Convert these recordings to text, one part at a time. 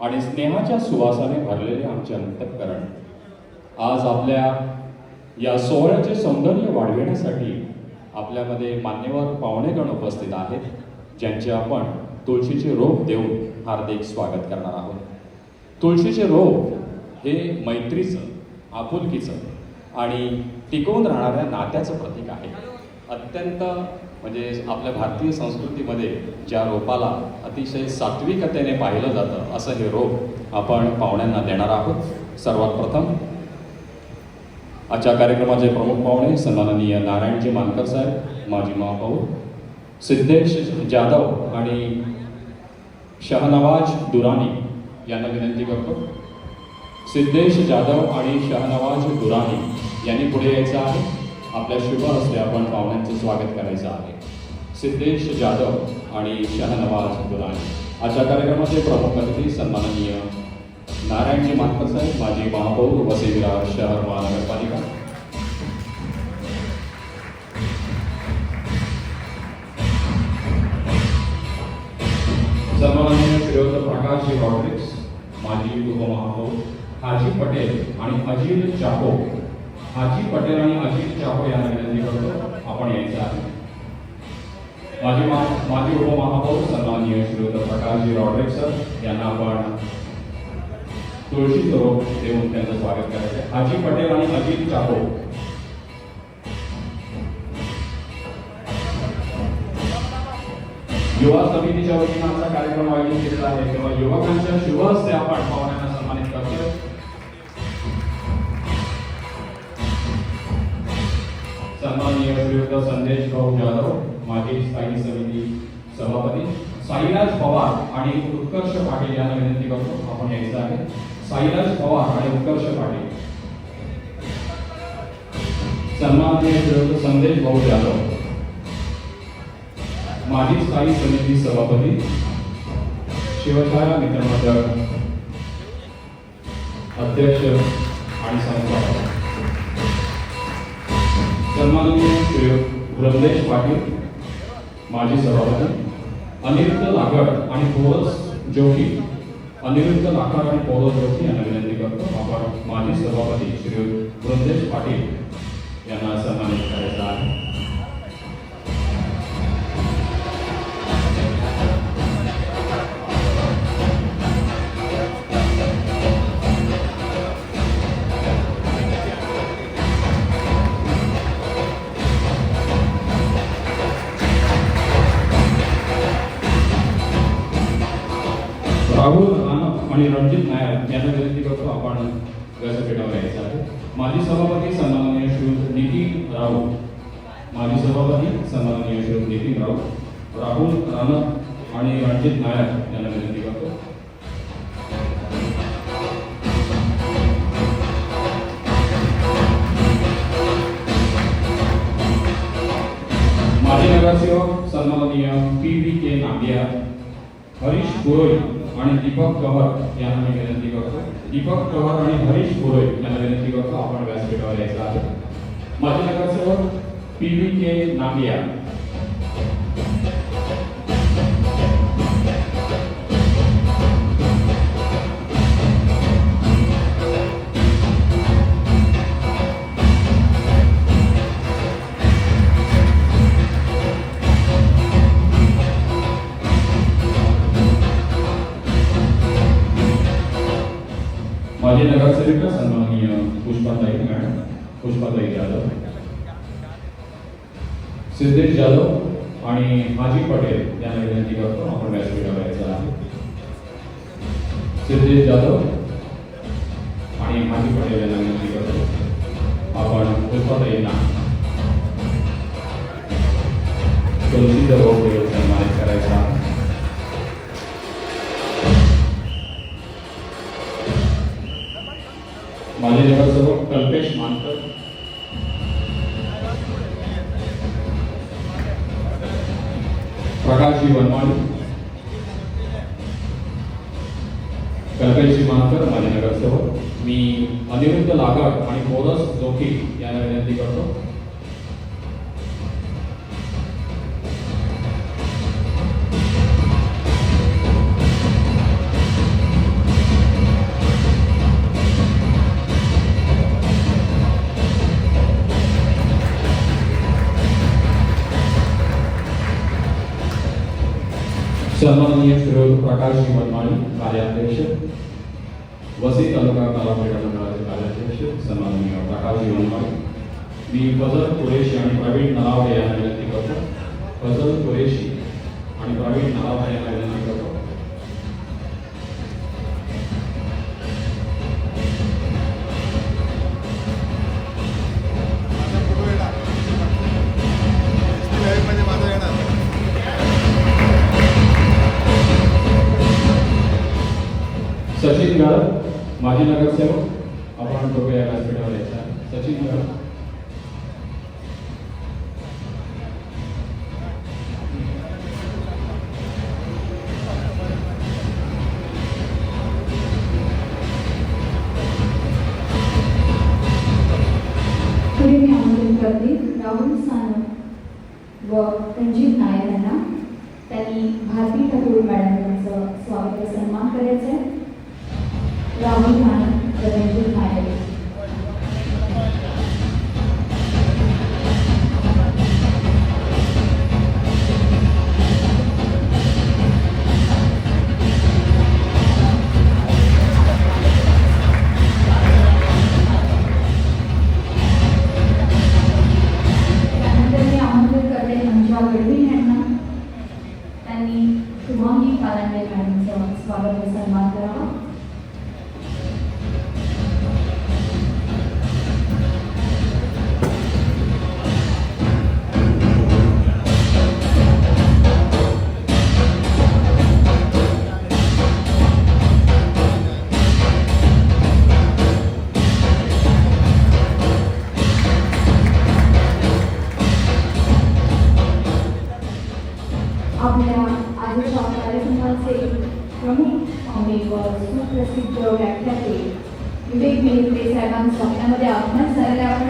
आणि स्नेहाच्या सुवासाने भरलेले आमचे अंतःकरण. आज आपल्या या सोहळ्याचे सौंदर्य वाढविण्यासाठी आपल्यामध्ये मान्यवर पाहुणेगण उपस्थित आहेत ज्यांचे आपण तुळशीचे रोप देऊन हार्दिक स्वागत करणार आहोत. तुळशीचे रोप हे मैत्रीचं आपुलकीचं आणि टिकवून राहणाऱ्या नात्याचं प्रतीक आहे. अत्यंत म्हणजे आपल्या भारतीय संस्कृतीमध्ये ज्या रोपाला अतिशय सात्विकतेने पाहिलं जातं असं हे रोप आपण पाहुण्यांना देणार आहोत. सर्वात प्रथम आजच्या कार्यक्रमाचे प्रमुख पाहुणे सन्माननीय नारायणजी मानकर साहेब माजी महापौर सिद्धेश जाधव आणि शहनवाज दुरानी यांना विनंती करतो. सिद्धेश जाधव आणि शहनवाज दुरानी यांनी पुढे यायचं आहे. आपल्या शुभ हस्ते आपण पाहुण्यांचं स्वागत करायचं आहे. सिद्धेश जाधव आणि शहनवाज दुरानी आजच्या कार्यक्रमाचे प्रमुख अतिथी सन्माननीय नारायणजी मानकरसाहेब माजी महापौर वसई शहर महानगरपालिका. सन्माननीय श्रीवंत प्रकाशजी रॉड्रिक्स माजी उपमहापौर हाजी पटेल आणि अजित चाको हाजी पटेल आणि अजित चाको यांना विनंती करतो आपण यायचं आहे. माजी मा माजी उपमहापौर सन्माननीय श्रीयुत प्रकाशजी रॉड्रेक सर यांना आपण तुळशी स्वरूप देऊन त्यांचं स्वागत करायचं हाजी पटेल आणि अजित चाको युवा समितीच्या वतीनं आमचा कार्यक्रम आयोजित केलेला आहे. तेव्हा युवकांच्या शुभ हस्ते आपण पाहुण्यांना सन्माननीय श्रीयुक्त संदेश भाऊ जाधव माजी स्थायी समिती सभापती साईराज पवार आणि उत्कर्ष पाटील यांना विनंती करतो आपण यायचं आहे. साईराज पवार आणि उत्कर्ष पाटील. सन्माननीय श्रीयुक्त संदेश भाऊ जाधव माजी स्थायी समिती सभापती शिवछाया मित्रमंडळ अध्यक्ष आणि संस्थापक. सन्माननीय श्री ब्रह्मेश पाटील माजी सभापती अनिरुद्ध लाकड आणि पोरस जोशी अनिरुद्ध लाकड आणि पोरस जोशी यांना विनंती करतो. आपण माजी सभापती श्री वृंदेश पाटील यांना सन्मानित करायचा आहे. राहुल राणा आणि रणजित नायर यांना विनंती करतो आपण व्यासपीठावर यायचं आहे. माजी सभापती सन्माननीय श्री नितीन राऊत. माजी सभापती सन्माननीय श्री नितीन राऊत. राहुल राणा आणि रणजित नायर यांना विनंती करतो माजी नगरसेवक सन्माननीय P V K Nandiya Harish Puroy आणि दीपक कवर यांना मी विनंती करतो दीपक कवर आणि हरीश पुरोय यांना विनंती करतो आपण व्यासपीठावर यायचं आहे माजी नगरसेवक पी व्ही के नांदिया नगरसेविका सन्माननीय पुष्पाताई मॅडम पुष्पाताई जाधव सिद्धेश जाधव आणि हाजी पटेल यांना विनंती करतो आपण व्यासपीठावर यायचं आहे सिद्धेश जाधव आणि हाजी पटेल यांना विनंती करतो. आपण पुष्पाताईंना तुलसीचं रोप देऊन सन्मानित करायचा. माझे नगरसेवक कल्पेश मानकर. प्रकाशजी वनवाणी कल्पेशजी मानकर माझे नगरसेवक मी अनिरुद्ध लागड आणि मोरस जोखी यांना विनंती करतो. सन्माननीय श्री प्रकाश मनमाणी कार्याध्यक्ष वसई तालुका कला क्रीडा मंडळाचे कार्याध्यक्ष सन्माननीय प्रकाश मनमाणी मी फजल कुरेशी आणि प्रवीण नलावडे यांना विनंती करतो फजल कुरेशी आणि प्रवीण नलावडे यांना विनंती करतो सचिन गाळप माजी नगरसेवक आपण टोपे या व्यासपीठावर यायचा. सचिन गाळप. राहुल सानप व रणजित नायर यांना त्यांनी भारती ठाकूर मॅडम यांचं स्वागत सन्मान करायचं आहे. मंजुळा गडवी यांना त्यांनी शुभांगी पालांडे मॅडमचं स्वागत व सन्मान करावा सुप्रसिद्ध व्याख्याते विवेक मेहते साहेबांचं आपल्यामध्ये आगमन झालेलं आपण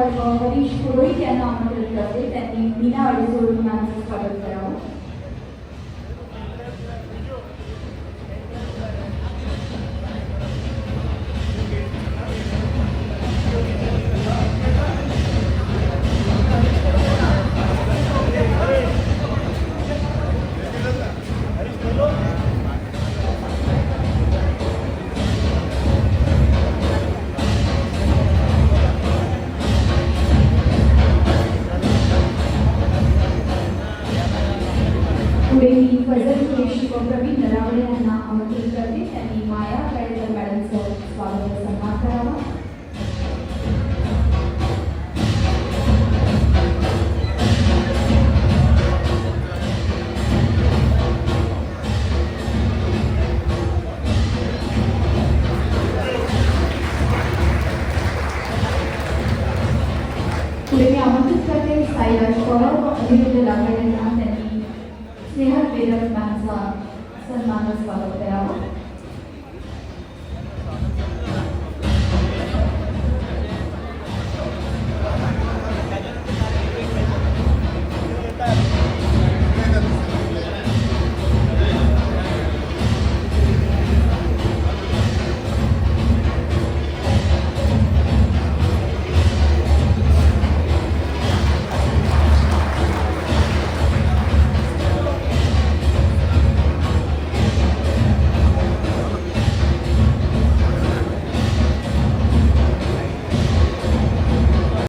दीपक पवार व हरीश पुरोहित यांना आमंत्रित करते त्यांनी मीना अडीचोड मॅमचं स्वागत करावं मी फजल कुरेशी व प्रवीण नरावडे यांना आमंत्रित करते. त्यांनी माया लाकडे यांना त्यांनी स्नेहल बेरड